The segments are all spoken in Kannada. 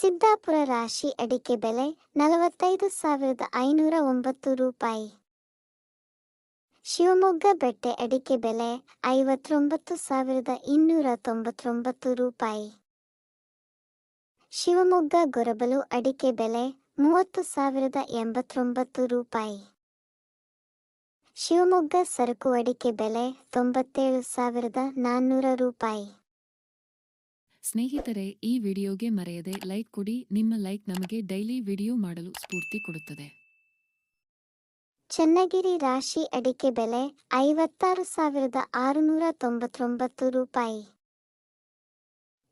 ಸಿದ್ದಾಪುರ ರಾಶಿ ಅಡಿಕೆ ಬೆಲೆ ನಲವತ್ತೈದು ಸಾವಿರದ ಐನೂರ ಒಂಬತ್ತು ರೂಪಾಯಿ. ಶಿವಮೊಗ್ಗ ಬೆಟ್ಟೆ ಅಡಿಕೆ ಬೆಲೆ ಐವತ್ತೊಂಬತ್ತು ಸಾವಿರದ ಇನ್ನೂರ ತೊಂಬತ್ತೊಂಬತ್ತು ರೂಪಾಯಿ. ಶಿವಮೊಗ್ಗ ಗೊರಬಲು ಅಡಿಕೆ ಬೆಲೆ ಮೂವತ್ತು ಸಾವಿರದ ಎಂಬತ್ತೊಂಬತ್ತು ರೂಪಾಯಿ. ಶಿವಮೊಗ್ಗ ಸರಕು ಅಡಿಕೆ ಬೆಲೆ ತೊಂಬತ್ತೇಳು ಸಾವಿರದ ನಾನ್ನೂರ ರೂಪಾಯಿ. ಸ್ನೇಹಿತರೆ, ಈ ವಿಡಿಯೋಗೆ ಮರೆಯದೆ ಲೈಕ್ ಕೊಡಿ. ನಿಮ್ಮ ಲೈಕ್ ನಮಗೆ ಡೈಲಿ ವಿಡಿಯೋ ಮಾಡಲು ಸ್ಫೂರ್ತಿ ಕೊಡುತ್ತದೆ. ಚನ್ನಗಿರಿ ರಾಶಿ ಅಡಿಕೆ ಬೆಲೆ ಐವತ್ತಾರು ಸಾವಿರದ ಆರುನೂರ ತೊಂಬತ್ತೊಂಬತ್ತು ರೂಪಾಯಿ.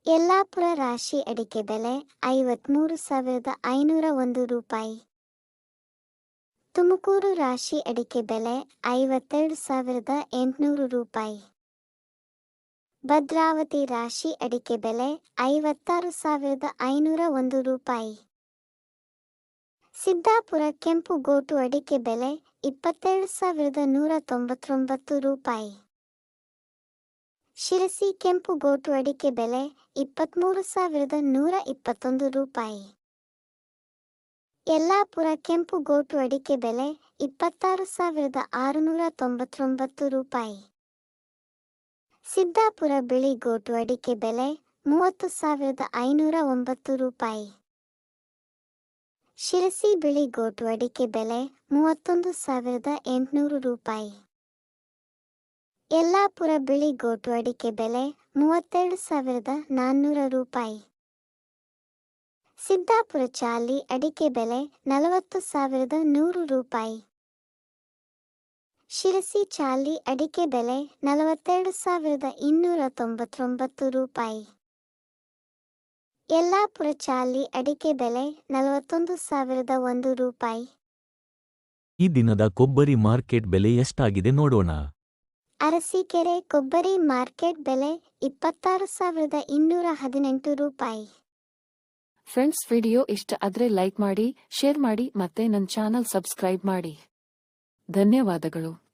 ಯಲ್ಲಾಪುರ ರಾಶಿ ಅಡಿಕೆ ಬೆಲೆ ಐವತ್ಮೂರು ಸಾವಿರದ ಐನೂರ ಒಂದು ರೂಪಾಯಿ. ತುಮಕೂರು ರಾಶಿ ಅಡಿಕೆ ಬೆಲೆ ಐವತ್ತೆರಡು ಸಾವಿರದ ಎಂಟುನೂರು ರೂಪಾಯಿ. ಭದ್ರಾವತಿ ರಾಶಿ ಅಡಿಕೆ ಬೆಲೆ ಐವತ್ತಾರು ಸಾವಿರದ ಐನೂರ ಒಂದು ರೂಪಾಯಿ. ಸಿದ್ದಾಪುರ ಕೆಂಪು ಗೋಟು ಅಡಿಕೆ ಬೆಲೆ ಇಪ್ಪತ್ತೆರಡು ಸಾವಿರದ ನೂರ ತೊಂಬತ್ತೊಂಬತ್ತು ರೂಪಾಯಿ. ಶಿರಸಿ ಕೆಂಪು ಗೋಟು ಅಡಿಕೆ ಬೆಲೆ ಇಪ್ಪತ್ತ್ಮೂರು ಸಾವಿರದ ನೂರ ಇಪ್ಪತ್ತೊಂದು ರೂಪಾಯಿ. ಯಲ್ಲಾಪುರ ಕೆಂಪು ಗೋಟು ಅಡಿಕೆ ಬೆಲೆ ಇಪ್ಪತ್ತಾರು ಸಾವಿರದ ಆರುನೂರ ತೊಂಬತ್ತೊಂಬತ್ತು ರೂಪಾಯಿ. ಸಿದ್ದಾಪುರ ಬಿಳಿ ಗೋಟು ಅಡಿಕೆ ಬೆಲೆ ಮೂವತ್ತು ಸಾವಿರದ ಐನೂರ ಒಂಬತ್ತು ರೂಪಾಯಿ. ಶಿರಸಿ ಬಿಳಿ ಗೋಟು ಅಡಿಕೆ ಬೆಲೆ ಮೂವತ್ತೊಂದು ಸಾವಿರದ ಎಂಟುನೂರು ರೂಪಾಯಿ. ಯಲ್ಲಾಪುರ ಬಿಳಿ ಗೋಟು ಅಡಿಕೆ ಬೆಲೆ ಮೂವತ್ತೆರಡು ಸಾವಿರದ ನಾನ್ನೂರ ರೂಪಾಯಿ. ಸಿದ್ದಾಪುರ ಚಾಲಿ ಅಡಿಕೆ ಬೆಲೆ ನಲವತ್ತು ಸಾವಿರದ ನೂರು ರೂಪಾಯಿ. ಶಿರಸಿ ಚಾಲಿ ಅಡಿಕೆ ಬೆಲೆ ನಲವತ್ತೆರಡು ಸಾವಿರದ ಇನ್ನೂರ ತೊಂಬತ್ತೊಂಬತ್ತು ರೂಪಾಯಿ. ಯಲ್ಲಾಪುರ ಚಾಲಿ ಅಡಿಕೆ ಬೆಲೆ ನಲವತ್ತೊಂದು ಸಾವಿರದ ಒಂದು ರೂಪಾಯಿ. ಈ ದಿನದ ಕೊಬ್ಬರಿ ಮಾರ್ಕೆಟ್ ಬೆಲೆ ಎಷ್ಟಾಗಿದೆ ನೋಡೋಣ. ಅರಸೀಕೆರೆ ಕೊಬ್ಬರಿ ಮಾರ್ಕೆಟ್ ಬೆಲೆ ಇಪ್ಪತ್ತಾರು ಸಾವಿರದ ಇನ್ನೂರ ಹದಿನೆಂಟು ರೂಪಾಯಿ. ಫ್ರೆಂಡ್ಸ್ ವಿಡಿಯೋ ಇಷ್ಟ ಆದ್ರೆ ಲೈಕ್ ಮಾಡಿ ಶೇರ್ ಮಾಡಿ ಮತ್ತೆ ನನ್ನ ಚಾನಲ್ ಸಬ್ಸ್ಕ್ರೈಬ್ ಮಾಡಿ. ಧನ್ಯವಾದಗಳು.